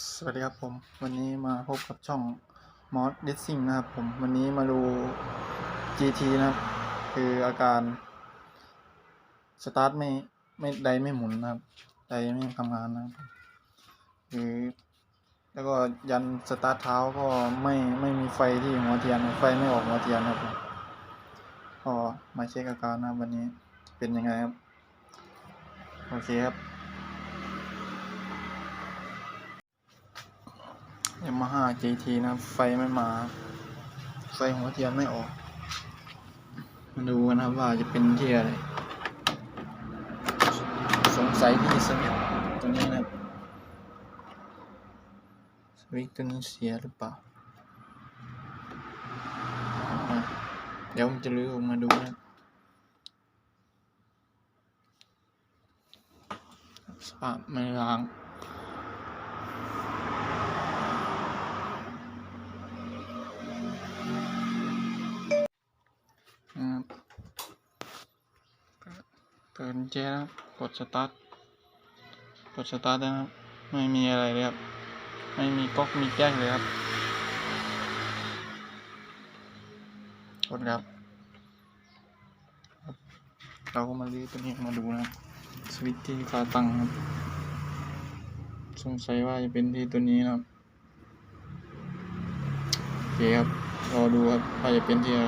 สวัสดีครับผม วันนี้มาพบกับช่องมอสดิสซิ่งนะครับผม วันนี้มาดู GT นะครับ คืออาการสตาร์ทไม่ไม่ไดไม่หมุนนะครับไดไม่ทำงานนะครับคือแล้วก็ยันสตาร์ทเท้าก็ไม่ไม่มีไฟที่หัวเทียนไฟไม่ออกหัวเทียนครับผมก็มาเช็คอาการนะวันนี้เป็นยังไงครับ โอเคครับ ยามาฮ่า GT นะครับ ไฟไม่มา ไฟหัวเทียนไม่ออก มาดูกันนะครับว่าจะเป็นเที่อะไร สงสัยที่สวิตช์ตัวนี้นะสวิตช์ตัวนี้เสียหรือเปล่า เดี๋ยวผมจะลื้อออกมาดูนะสภาพไม่ล้าง เปิดแจนะครับกดสตาร์ทกดสตาร์ทนะครับ ไม่มีอะไรเลยครับ ไม่มีก๊อกมีแก๊กเลยครับ กดครับ เราก็มาลื้อตัวนี้มาดูนะครับสวิตช์ที่ขาตังครับ สงสัยว่าจะเป็นที่ตัวนี้นะครับโอเคครับ รอดูครับว่าจะเป็นที่อะไร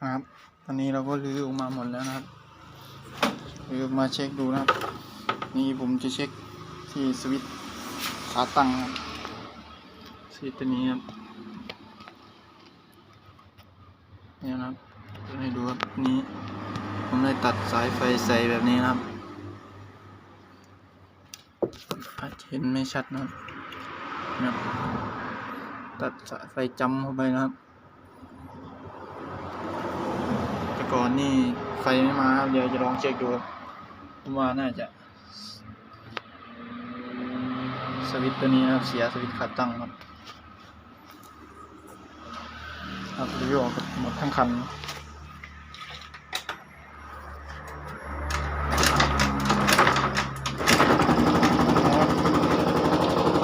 ครับ ตอนนี้เราก็รื้อออกมาหมดแล้วนะครับ รื้ออมาเช็คดูนะครับ นี่ผมจะเช็คที่สวิตช์ขาตั้งครับสวิตช์ตัวนี้ครับเนี่ยนะครับให้ดูครับนี้ผมได้ตัดสายไฟใส่แบบนี้นะครับอาจเห็นไม่ชัดนะครับนะตัดสายไฟจำเข้าไปนะครับ แต่ก่อนนี่ไฟไม่มาครับเดี๋ยวจะลองเช็คดูครับ ผมว่าน่าจะ สวิตตัวนี้นะครับ เสียสวิตช์ขาตั้งครับครับรีวิวออกหมดทั้งคัน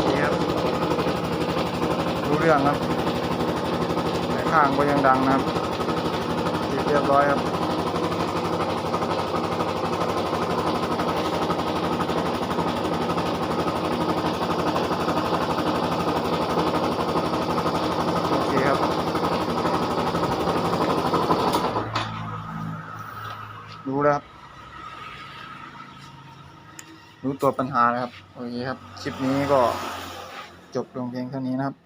เครับรู้เรื่องครับข้างก็ยังดังนะครับเรียบร้อยครับ โอเคครับ รู้ แล้วครับ รู้ตัวปัญหาแล้วครับ โอเคครับ คลิปนี้ก็จบลงเพียงเท่านี้นะครับ